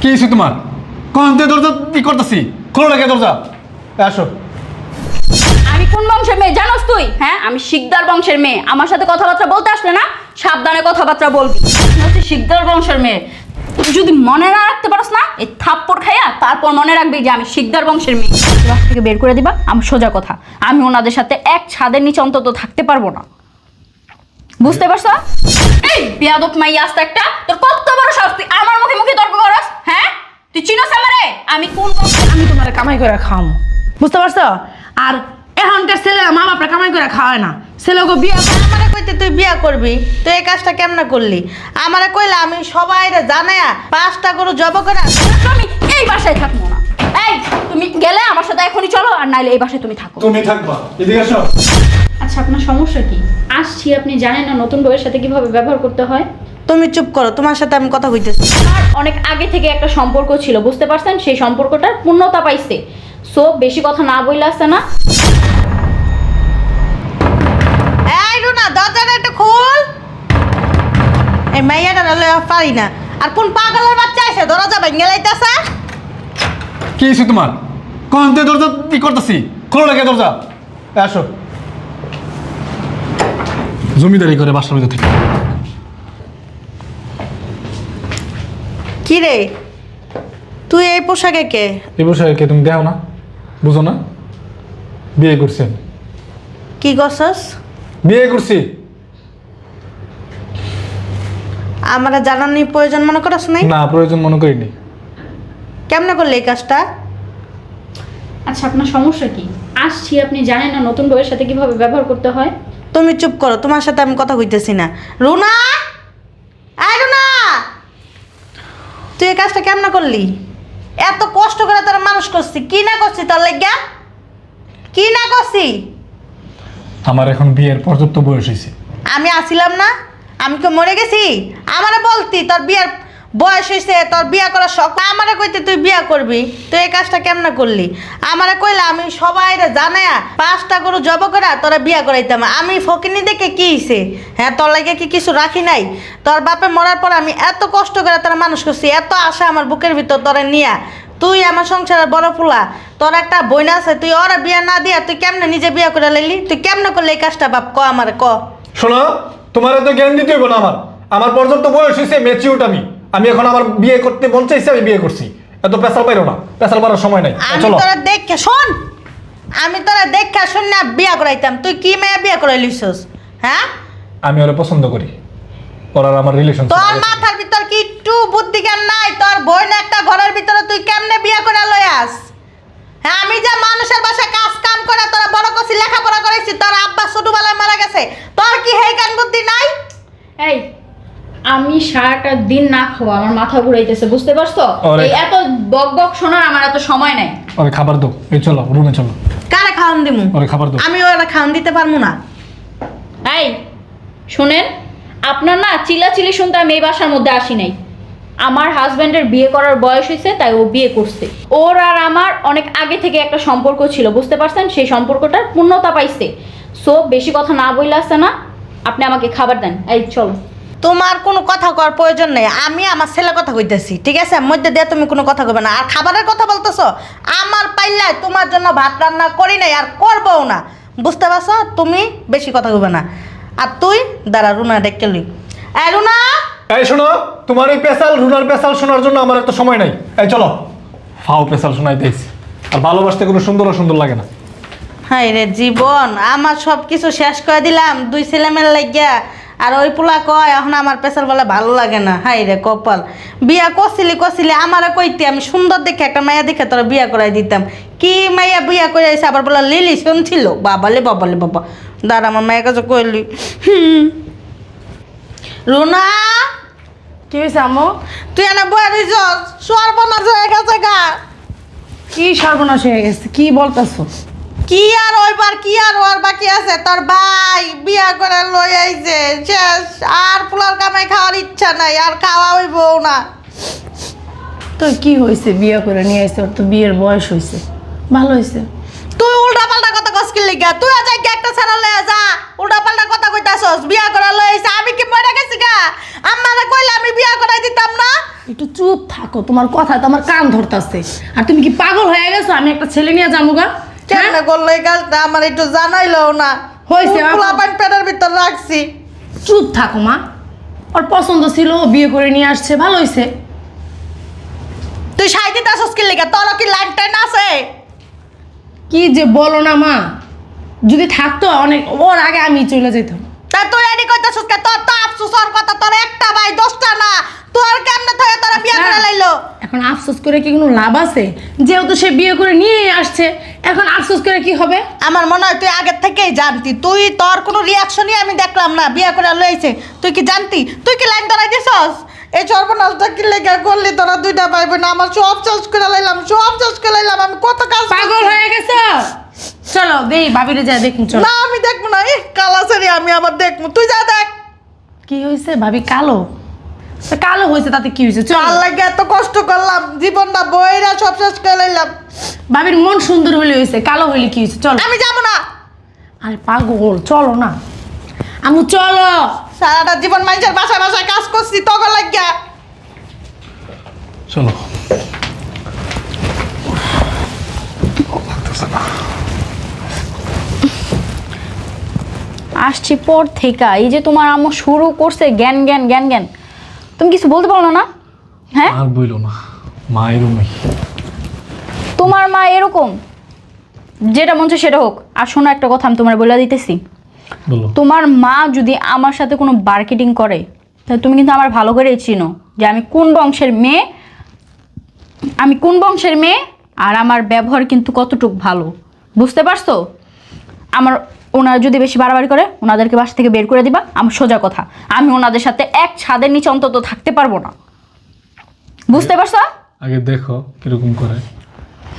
কি হয়েছে তোমার? কোন দরজা কি করতেছি? খোলো দরজা? আসো। আমি কোন বংশের মেয়ে? জানোস তুই? হ্যাঁ আমি শিকদার বংশের মেয়ে। আমার সাথে কথাবার্তা বলতে আসলে না, সাবধানে কথাবার্তা বলবি। হচ্ছে শিকদার বংশের মেয়ে। তুই যদি মনে না রাখতে পারস না, এই থাপ্পড় খাইয়া তারপর মনে রাখবি যে আমি শিকদার বংশের মেয়ে। থেকে বের করে দিবা আমার সোজা কথা। আমি ওনাদের সাথে এক ছাদের নিচে অন্তত থাকতে পারব না। বুঝতে পারছ? এই বিয়াদব একটা, তোর কত বড় সাহস তুই আমার মুখে মুখে তর্ক করস হ্যাঁ তুই চিনস আমারে আমি কোন আমি তোমার কামাই করে খাওয়াবো বুঝতে পারছ? আর এখনকার ছেলেরা মা বাপরা কামাই করে খাওয়ায় না। ছেলেকে বিয়ে আমারে কইতে তুই বিয়া করবি? তুই এই কাজটা কেমনে করলি? আমারে কইলা আমি সবাই জানায়া পাঁচটা গরু জব করে আমি এই বাসায় থাকব না। এই তুমি গেলে আমার সাথে এখনই চলো আর নাইলে এই বাসায় তুমি থাকো। তুমি থাকবা। এদিকে আসো। আচ্ছা আপনার সমস্যা কি? আসছি আপনি জানেন না নতুন বউয়ের সাথে কীভাবে ব্যবহার করতে হয়? তুমি চুপ করো তোমার সাথে আমি কথা কইতেছি। আর অনেক আগে থেকে একটা সম্পর্ক ছিল বুঝতে পারছেন? সেই সম্পর্কটার পূর্ণতা পাইছে। সো বেশি কথা না বইলে আসছে না। এই রুনা দরজাটা একটু খোল। এই মাইয়াটা লয়ে পারি না। আর কোন পাগলের বাচ্চা আছে দরজা ভেঙে লাইতাছে? কি হয়েছে তোমার? কোন দিয়ে দরজা কি করতেছি? খোলো না দরজা। এ, আসো। জমিদারি করে বাসার ভিতর থেকে। কি রে তুই এই পোশাকে কে? এই বসে কে? তুমি দেও না? বুঝো না? বিয়ে করছি কি বিয়ে করছি। আমরা জানানি প্রয়োজন মনে করস নাই? না প্রয়োজন মনে করিনি। কেমনে করলে এই কাজটা? আচ্ছা আপনার সমস্যা কি? আসছি আপনি জানেন না নতুন বউয়ের সাথে কীভাবে ব্যবহার করতে হয়? তুমি চুপ করো তোমার সাথে আমি কথা কইতেছি না। রুনা আয় রুনা তুই এই কাজটা কেমন করলি? এত কষ্ট করে তোর মানুষ করছি কি না করছি তোর লেগা? কি না করছি? আমার এখন বিয়ের পর্যাপ্ত বয়স হয়েছে। আমি আসিলাম না আমি তো মরে গেছি? আমারে বলতি তোর বিয়ার বয়স হয়েছে, তোর বিয়া করার শখ। আমারে কইতে তুই বিয়া করবি? তুই এই কাজটা কেমনে করলি? আমারে কইলা, আমি সবাই জানায়া পাঁচটা গরু জব করা, তোরা বিয়া করাইতাম। আমি ফকিনি দেখে কি হইছে? হ্যাঁ তোর লাগে কি কিছু রাখি নাই? তোর বাপে মরার পর আমি এত কষ্ট করে তোরা মানুষ করছি, এত আশা আমার বুকের ভিতর তোরা নিয়া। তুই আমার সংসারের বড় পোলা তোর একটা বইনা আছে, তুই ওরা বিয়া না দিয়া তুই কেমনে নিজে বিয়া করে লাইলি? তুই কেমনে করলি এই কাজটা বাপ? ক আমারে, ক। শোনো, তোমার এত জ্ঞান দিতে না আমার। আমার পর্যাপ্ত বয়স হয়েছে ম্যাচিউট আমি। আমি এখন আমার বিয়ে করতে মন চাইছে আমি বিয়ে করছি। এত পেশাল পাইরো না পেশাল পারার সময় নাই। আমি চলো। তোরা দেখে শোন আমি তোরা দেখে শোন না বিয়া করাইতাম। তুই কি মেয়ে বিয়া করাইলিছস হ্যাঁ? আমি ওরা পছন্দ করি। আর আমার রিলেশন তোর মাথার ভিতর কি একটু বুদ্ধি জ্ঞান নাই? তোর বোন একটা ঘরের ভিতরে তুই কেমনে বিয়া করে লই আস? হ্যাঁ আমি যে মানুষের বাসায় কাজ কাম করে তোরা বড় করছি লেখাপড়া করাইছি তোর আব্বা ছোটবেলায় মারা গেছে তোর কি হেই জ্ঞান বুদ্ধি নাই? এই আমি সারাটা দিন না খাওয়া আমার মাথা ঘুরাইতেছে বুঝতে পারছ? এই এত বক বক শোনার আমার এত সময় নাই। ওরে খাবার দো এই চলো রুমে চলো। কারে খাওয়ান দিমু? ওরে খাবার দো আমি ওরা খাওয়ান দিতে পারব না। এই শুনেন আপনার না চিলাচিলি শুনতে আমি এই বাসার মধ্যে আসি নাই। আমার হাজব্যান্ডের বিয়ে করার বয়স হয়েছে তাই ও বিয়ে করছে। ওর আর আমার অনেক আগে থেকে একটা সম্পর্ক ছিল বুঝতে পারছেন? সেই সম্পর্কটার পূর্ণতা পাইছে। সো বেশি কথা না বইলে আসছে না আপনি আমাকে খাবার দেন। এই চলো। তোমার কোনো কথা করার প্রয়োজন নেই। আমি আমার ছেলে কথা কইতেছি ঠিক আছে? মধ্যে দিয়ে তুমি কোনো কথা কবে না। আর খাবারের কথা বলতেছো? আমার পাইলাই তোমার জন্য ভাত রান্না করি নাই আর করবও না। বুঝতে পারছ? তুমি বেশি কথা কবে না। আর তুই দাঁড়া রুনা ডেকে লই। এই রুনা! এই শোনো তোমার এই পেশাল রুনার পেশাল শোনার জন্য আমার এত সময় নাই। এই চলো। ফাও পেশাল শোনাইতেছি আর ভালোবাসতে কোনো সুন্দর সুন্দর লাগে না। হাই রে জীবন! আমার সব কিছু শেষ করে দিলাম। দুই ছেলে মেয়ে লাগিয়া আর ওই পোলা কয় এখন আমার পেশাল বলে ভালো লাগে না। হাই রে কপাল। বিয়া করছিলি করছিলি আমারে কইতে আমি সুন্দর দেখে একটা মাইয়া দেখে তোরা বিয়া করাই দিতাম। কি মাইয়া বিয়া করে আইসে আবার বলে লিলি শুনছিল? বাবালে বাবালে বাবা দাঁড়া আমার মায়ের কাছে কইলি। হুম। রুনা! কি হয়েছে আম্মু? তুই এনে বয়ে দিছ সর্বনাশ হয়ে গেছে গা। কি সর্বনাশ হয়ে গেছে? কি বলতেছো? কি আর ওইবার কি আর ওর বাকি আছে? তোর ভাই বিয়া করে লই আইছে। শেষ আর পোলার কামাই খাওয়ার ইচ্ছা নাই আর খাওয়া হইব না। তো কি হয়েছে বিয়ে করে নিয়ে ওর তো বিয়ের বয়স হয়েছে ভালো হয়েছে তুই উল্টা পাল্টা কথা কস কি লিগা? তুই আজ একটা ছাড়া লয়ে যা উল্টা পাল্টা কথা কইতাছস বিয়া করা লইছে আমি কি মরে গেছি গা? আমারে কইলে আমি বিয়া করাই দিতাম না? একটু চুপ থাকো তোমার কথা তো আমার কান ধরতেছে। আর তুমি কি পাগল হয়ে গেছো? আমি একটা ছেলে নিয়ে যাব গা। হ্যাঁ? কেমনে করল এই কাজটা আমার একটু জানাইলো না। হয়েছে আপু। পেটের ভিতর রাখছি। চুপ থাকো মা। ওর পছন্দ ছিল ও বিয়ে করে নিয়ে আসছে ভালো হয়েছে তুই সাই দিতাছস কি লেগে? তোর কি লাইন টাইন আছে? কি যে বলো না মা। যদি থাকতো অনেক ওর আগে আমি চলে যেতাম। তা তুই এডি কইতাছস কে? তোর তো আফসোস হওয়ার কথা তোর একটা ভাই দশটা না। তোর কেমনে থাকে? তোরা বিয়া করে লাইলো। এখন আফসোস করে কি কোনো লাভ আছে? যেহেতু সে বিয়ে করে নিয়ে আসছে এখন আফসোস করে কি হবে? আমার মনে হয় তুই আগের থেকেই জানতি। তুই তোর কোনো রিয়াকশনই আমি দেখলাম না বিয়ে করে লইছে। তুই কি জানতি? তুই কি লাইন ধরাই দিছস? এই সর্বনাশটা কি লেগে করলি তোরা দুইটা ভাই বোন আমার সব চাষ করে লাইলাম সব চাষ করে লাইলাম আমি কত কাজ। পাগল হয়ে গেছে? চলো দেই ভাবিরে যা দেখুন চলো। না আমি দেখব না। এই কালাসারি আমি আবার দেখব। তুই যা দেখ। কি হয়েছে ভাবি কালো। কালো হয়েছে তাতে কি হয়েছে? চল। আল্লাহ এত কষ্ট করলাম জীবনটা বইরা সব শেষ করে লাইলাম। ভাবির মন সুন্দর হলে হয়েছে কালো হইলে কি হয়েছে চলো। আমি যাব না। আরে পাগল চলো না। আমু চলো। সারাটা জীবন মানুষের বাসায় বাসায় কাজ করছি তখন লাগিয়া। চলো। আসছি পর থেকে এই যে তোমার আম্মু শুরু করছে জ্ঞান জ্ঞান জ্ঞান জ্ঞান। তুমি কিছু বলতে পারো না? হ্যাঁ? আর বইলো না। মা এরমই। তোমার মা এরকম? যেটা মন চায় সেটা হোক। আর শোনো একটা কথা আমি তোমার বলে দিতেছি। বলো। তোমার মা যদি আমার সাথে কোনো মার্কেটিং করে তাহলে তুমি কিন্তু আমার ভালো করেই চিনো যে আমি কোন বংশের মেয়ে আমি কোন বংশের মেয়ে আর আমার ব্যবহার কিন্তু কতটুক ভালো। বুঝতে পারছ? আমার ওনারা যদি বেশি বাড়াবাড়ি করে ওনাদেরকে বাসা থেকে বের করে দিবা। আমার সোজা কথা আমি ওনাদের সাথে এক ছাদের নিচে অন্তত থাকতে পারব না। বুঝতে পারছ? আগে দেখো কীরকম করে।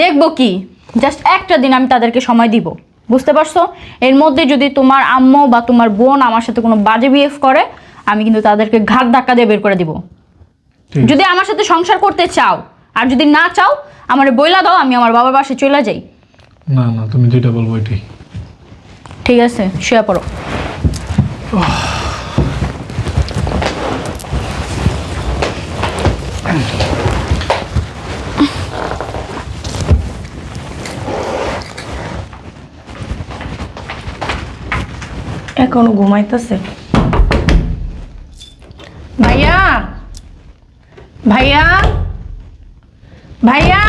দেখব কি? জাস্ট একটা দিন আমি তাদেরকে সময় দিব। বুঝতে পারছ? এর মধ্যে যদি তোমার আম্মু বা তোমার বোন আমার সাথে কোনো বাজে বিহেভ করে আমি কিন্তু তাদেরকে ঘাট ধাক্কা দিয়ে বের করে দিব। যদি আমার সাথে সংসার করতে চাও আর যদি না চাও আমার বইলা দাও আমি আমার বাবার বাসায় চলে যাই। না না তুমি যেটা বলব এটাই। ঠিক আছে শুয়ে পড়ো। এখনও ঘুমাইতেছে। ভাইয়া! ভাইয়া! ভাইয়া!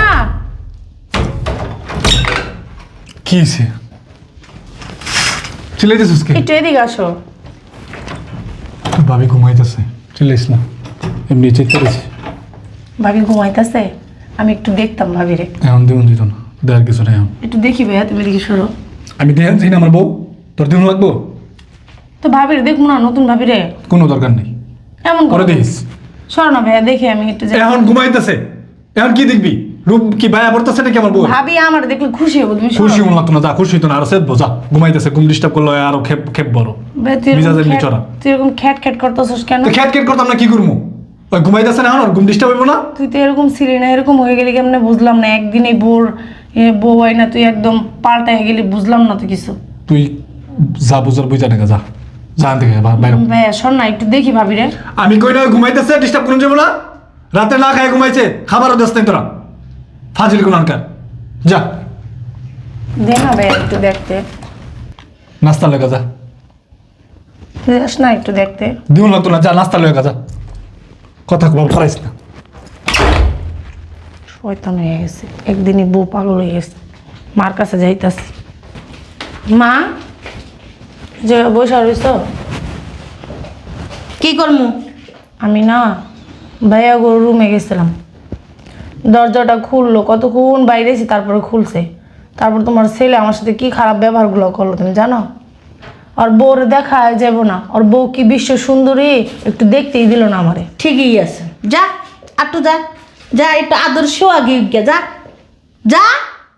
কি চিল্লাইতেছিস কে একটু এদিকে আসো। তোর ভাবি ঘুমাইতেছে চিল্লাইস না। এমনি ভাবি ঘুমাইতেছে? আমি একটু দেখতাম ভাবিরে এখন দিন দিত না। দেওয়ার কিছু নেই এখন। একটু দেখি ভাইয়া তুমি এদিকে সরো। আমি দেখছি না আমার বউ। তোর দিন লাগবো? তো ভাবিরে দেখব না নতুন ভাবিরে কোনো দরকার নেই। এমন করে। দিস সরো না ভাইয়া দেখি আমি একটু। এখন ঘুমাইতেছে। এখন কি দেখবি? রূপ কি ভাইয়া পড়তেছে নাকি আমার বউ? ভাবি আমার দেখলে খুশি হব তুমি খুশি লাগতো না যা খুশি না আরও সেদ যা ঘুমাইতেছে ঘুম ডিস্টার্ব করল আরও খেপ খেপ বড় তুই মিজাজের খ্যাট- তুই এরকম খ্যাট খ্যাট করতেছিস কেন? তো খ্যাট খেট করতাম না কি করব? ওই ঘুমাইতেছে না ওর ঘুম ডিস্টার্ব হইব না। তুই তো এরকম ছিলি না এরকম হয়ে গেলি কেমনে বুঝলাম না একদিনে বোর বউ হয় না তুই একদম পাল্টায় গেলি বুঝলাম না তো কিছু। তুই যা বুঝার বুঝা দেখা যা যা থেকে বাইরে ভাইয়া শোন না একটু দেখি ভাবি রে আমি কই না ঘুমাইতেছে ডিস্টার্ব করুন যাব না। রাতে না খায় ঘুমাইছে খাবারও দেশ নাই তোরা। ফাজিল কোন আনকার যা। দে না ভাইয়া একটু দেখতে। নাস্তা লেগে যা। যাস না একটু দেখতে। দিও লাগতো না যা নাস্তা লেগে যা। কথা কম করাইস না। শয়তান হয়ে গেছে একদিনই বউ পাগল হয়ে গেছে। মার কাছে যাইতাছি। মা যে বসে রইছ? কি করমু? আমি না ভাইয়া গো রুমে গেছিলাম। দরজাটা খুললো কতক্ষণ বাইরে এসে তারপরে খুলছে। তারপর তোমার ছেলে আমার সাথে কি খারাপ ব্যবহারগুলো করল তুমি জানো? আর বউর দেখা যাব না। আর বউ কি বিশ্ব সুন্দরী একটু দেখতেই দিল না আমারে। ঠিকই আছে। যা আটু যা। যা একটু আদর্শ আগে গিয়ে যা। যা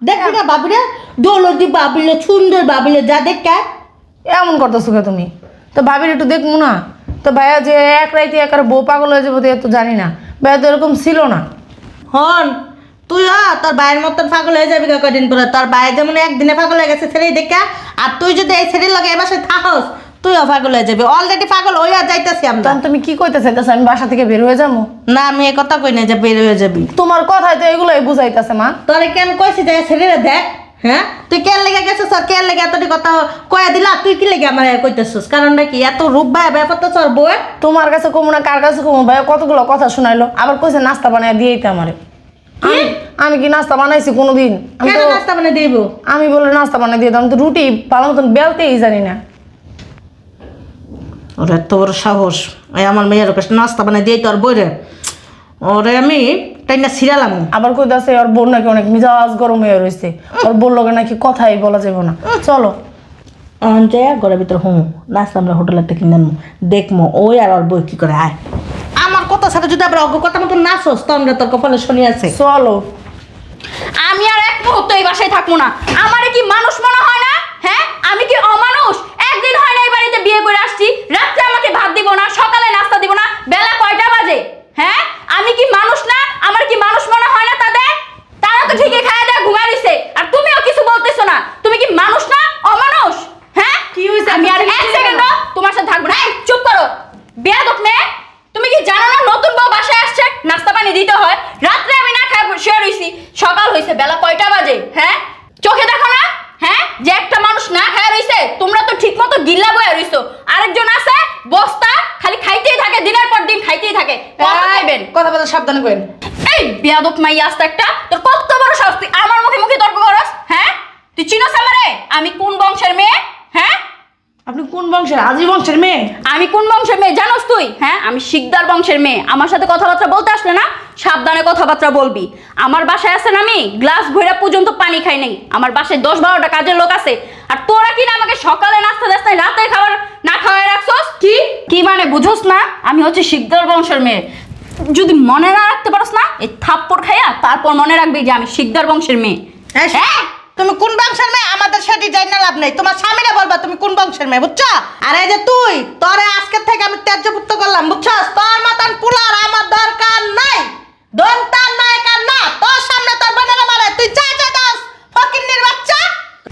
দেখবি না বাবিরে? দৌলতি বাবিলে সুন্দর বাবিলে যা দেখ। এমন করতেছো কে তুমি? তো ভাবির একটু দেখব না? তো ভাইয়া যে এক রাইতে একার বউ পাগল হয়ে যাব তো জানি না। ভাইয়া তো এরকম ছিল না। হন তুই হ তোর ভাইয়ের মতন পাগল হয়ে যাবি কদিন পরে। তোর ভাই যেমন একদিনে ফাগল হয়ে গেছে ছেলেই দেখা আর তুই যদি এই ছেলের লগে এবার থাকস তুইও পাগল হয়ে যাবি। অলরেডি পাগল হইয়া যাইতেছি আমরা। তখন তুমি কি কইতে চাইতেছ আমি বাসা থেকে বের হয়ে যাব? না আমি এ কথা কই না যে বের হয়ে যাবি। তোমার কথাই তো এগুলোই বুঝাইতেছে মা। তোরে কেন কইছি যে ছেলেরা দেখ? হ্যাঁ? তুই কেন লেগে গেছিস আর কেন লেগে এতটি কথা কয়া দিলা? তুই কি লেগে আমার কইতেছিস? কারণটা কি? এত রূপ ভাই ব্যাপার তো তোর বউয়ের তোমার কাছে কমু না কার কাছে কমু? ভাই কতগুলো কথা শোনাইলো? আবার কইছে নাস্তা বানাই দিয়েইতে আমারে। আমি আমি কি নাস্তা বানাইছি কোনোদিন? আমি তো নাস্তা বানিয়ে দিব? আমি বলে নাস্তা বানাই দিয়ে আমি তো রুটি ভালো মতন বেলতেই জানি না। ওরে এত বড় সাহস আমার মেয়ের কাছে নাস্তা বানাই দিয়ে তোর বইরে। ওরে আমি টাইনা ছিড়ালাম আবার কইতাছে ওর বোন নাকি অনেক মিজাজ গরম হয়ে রয়েছে ওর বোন লোকে নাকি কথাই বলা যাবে না। চলো। অন যায় ঘরের ভিতর হুম। নাস্তা আমরা হোটেলের থেকে নেনমু দেখমু ওই আর ওর বই কি করে আয়। আমার কথা সাথে যদি আবার অজ্ঞ কথা মতো নাচস তখন তোর কপালে শুনি আছে। চলো। আমি আর এক মুহূর্ত এই বাসায় থাকব না। আমারে কি মানুষ মনে না হ্যাঁ আমি কি অমানুষ একদিন হয় না এই বাড়িতে বিয়ে করে আসছি রাত্রে আমাকে ভাত দিব না সকালে নাস্তা দিব না বেলা কয়টা বাজে হ্যাঁ আমি কি মানুষ না আমার কি মানুষ মনে হয় না তাদের তারা তো ঠিকই খায় দেয় ঘুমা দিছে আর তুমিও কিছু বলতেছো না তুমি কি মানুষ না অমানুষ হ্যাঁ কি হইছে? আমি আর এক সেকেন্ডও তোমার সাথে থাকব না এই, চুপ করো বেয়াদব মেয়ে তুমি কি জানো না নতুন বউ বাসায় আসছে নাস্তা পানি দিতে হয় রাত্রে আমি না খাই শুয়ে রইছি সকাল হইছে বেলা কয়টা বাজে? হ্যাঁ? চোখে দেখো না? হ্যাঁ? যে একটা মানুষ না খায় রইছে তোমরা তো ঠিক মতো গিল্লা বয়ে রইছো। আরেকজন আছে বস্তা খালি খাইতেই থাকে দিনের পর দিন খাইতেই থাকে। খাইবেন? কথা বলতে সাবধানে করেন। এই বেয়াদব মাই আসতে একটা তোর কত বড় শাস্তি আমার মুখে মুখে তর্ক করস হ্যাঁ? তুই চিনোস আমারে? আমি কোন বংশের মেয়ে? হ্যাঁ? আপনি কোন বংশের? আজি বংশের মেয়ে? আমি কোন বংশের মেয়ে? জানোস তুই? হ্যাঁ আমি শিকদার বংশের মেয়ে। আমার সাথে কথাবার্তা বলতে আসলে না সাবধানে কথাবার্তা বলবি। আমার বাসায় আছেন আমি? গ্লাস ভৈরা পর্যন্ত পানি খাই নাই। আমার বাসায় দশ বারোটা কাজের লোক আছে। আর তোরা কি না আমাকে সকালে নাস্তা দাস্তায় রাতে খাবার না খাওয়াই রাখছস? কি? কি মানে বুঝোস না? আমি হচ্ছে শিকদার বংশের মেয়ে। যদি মনে না রাখতে পারস না এই থাপ্পড় খাইয়া তারপর মনে রাখবি যে আমি শিকদার বংশের মেয়ে। হ্যাঁ? তুমি কোন বংশের মেয়ে? আমাদের সাথে যাই না লাভ নাই। তোমার স্বামীরা বলবা তুমি কোন বংশের মেয়ে, বুঝছ? আর এই যে তুই, তোরে আজকে থেকে আমি ত্যায্যপুত্র করলাম, বুঝছ? তোর মতন পুলার আমার দরকার নাই। দন্তার নায়কার না, তোর সামনে তোর বোনেরা মারে তুই যা যা দাস ফকিন্নির বাচ্চা।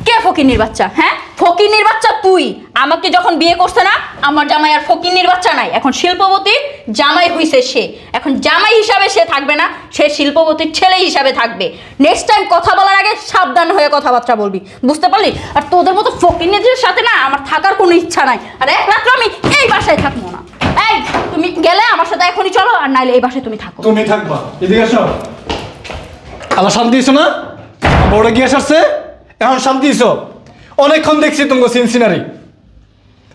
কে ফকিন্নির বাচ্চা? হ্যাঁ? ফকিন্নির বাচ্চা তুই। আমাকে যখন বিয়ে করছে না, আমার জামাই আর ফকিন্নির বাচ্চা নাই। এখন শিল্পপতির জামাই হইছে সে। এখন জামাই হিসাবে সে থাকবে না, সে শিল্পপতির ছেলে হিসাবে থাকবে। নেক্সট টাইম কথা বলার আগে সাবধান হয়ে কথাবার্তা বলবি। বুঝতে পারলি? আর তোদের মতো ফকিন্নিদের সাথে না আমার থাকার কোনো ইচ্ছা নাই। আর এক রাত্র আমি এই বাসায় থাকব না। এই, তুমি গেলে আমার সাথে এখনই চলো, আর নাইলে এই বাসায় তুমি থাকো। তুমি থাকবা। এদিকে আল্লাহ শান্তি দিছো না? বড় গিয়ে আসছে। এখন শান্তি দিছো। অনেকক্ষণ দেখছি তুমি সিনসিনারি।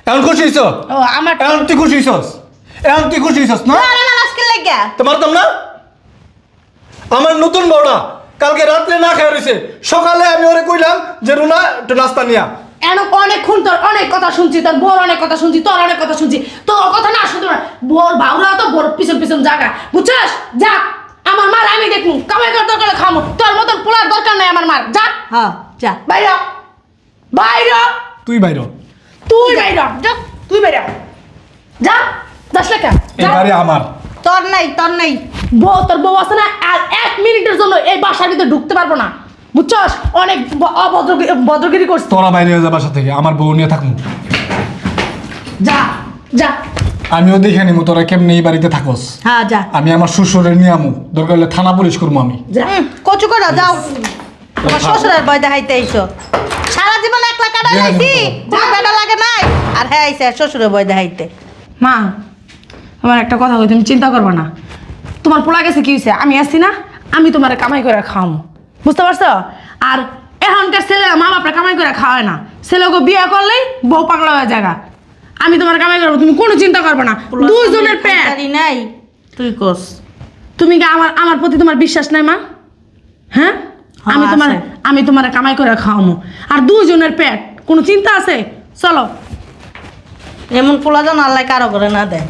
এখন খুশি হইছো? ও আমার এখন তুই খুশি হইছস? এখন তুই খুশি হইছস না? আরে না আজকে লেগে তোমার তো না? আমার নতুন বউটা কালকে রাত্রে না খাওয়া রয়েছে সকালে আমি ওরে কইলাম যে রুনা একটু নাস্তা নিয়া। এন অনেকক্ষণ তোর অনেক কথা শুনছি তোর বোর অনেক কথা শুনছি তোর অনেক কথা শুনছি। তোর কথা না শুনতে না বোর বাউরা তো বোর পিছন পিছন জায়গা। বুঝছস? যা আমার মার আমি দেখমু কামাই করে দরকার খামু। তোর মতন পোলার দরকার নাই আমার মার। যা। হ্যাঁ যা। বাইরে। বাইরে। তুই বাইর। তুই বাইরে যা তুই বাইরে যা যাস লেখা যা। এবারে আমার। তোর নাই তোর নাই। বউ তোর বউ আছে না আর এক মিনিটের জন্য এই বাসার ভিতরে ঢুকতে পারব না। বুঝছস? অনেক অভদ্র ভদ্রগিরি করছিস তোরা বাইরে হয়ে যা বাসা থেকে আমার বউ নিয়ে থাকুন যা যা। আমিও দেখে নিবো তোরা কেমনি এই বাড়িতে থাকোস? হ্যাঁ যা। আমি আমার শ্বশুরের নিয়ে আমু দরকার হলে থানা পুলিশ করব আমি। যা। কচু করো যাও। তোমার শ্বশুরের বয় দেখাইতে আইছো সারা জীবন একলা কাটা দেখাই যাইছি বেটা লাগে নাই। আর হ্যাঁ আইছে শ্বশুরের বয় দেখাইতে। মা আমার একটা কথা কই তুমি চিন্তা করবে না। তোমার পোলা গেছে কি হয়েছে আমি আসছি না আমি তোমার কামাই করে খাওয়াবো বুঝতে পারছ? আর এখনকার ছেলে মা বাপরা কামাই করে খাওয়ায় না। ছেলেকে বিয়ে করলেই বউ পাগলা হয়ে জায়গা আমি তোমার কামাই করব তুমি কোনো চিন্তা করবে না। দুইজনের পেট। নাই। তুই কোস। তুমি কি আমার আমার প্রতি তোমার বিশ্বাস নাই মা? হ্যাঁ, আমি তোমার আমি তোমার কামাই করে খাওয়ামো। আর দুজনের পেট কোনো চিন্তা আছে? চলো। এমন পোলা যেন আল্লাহ কারও করে না দেয়।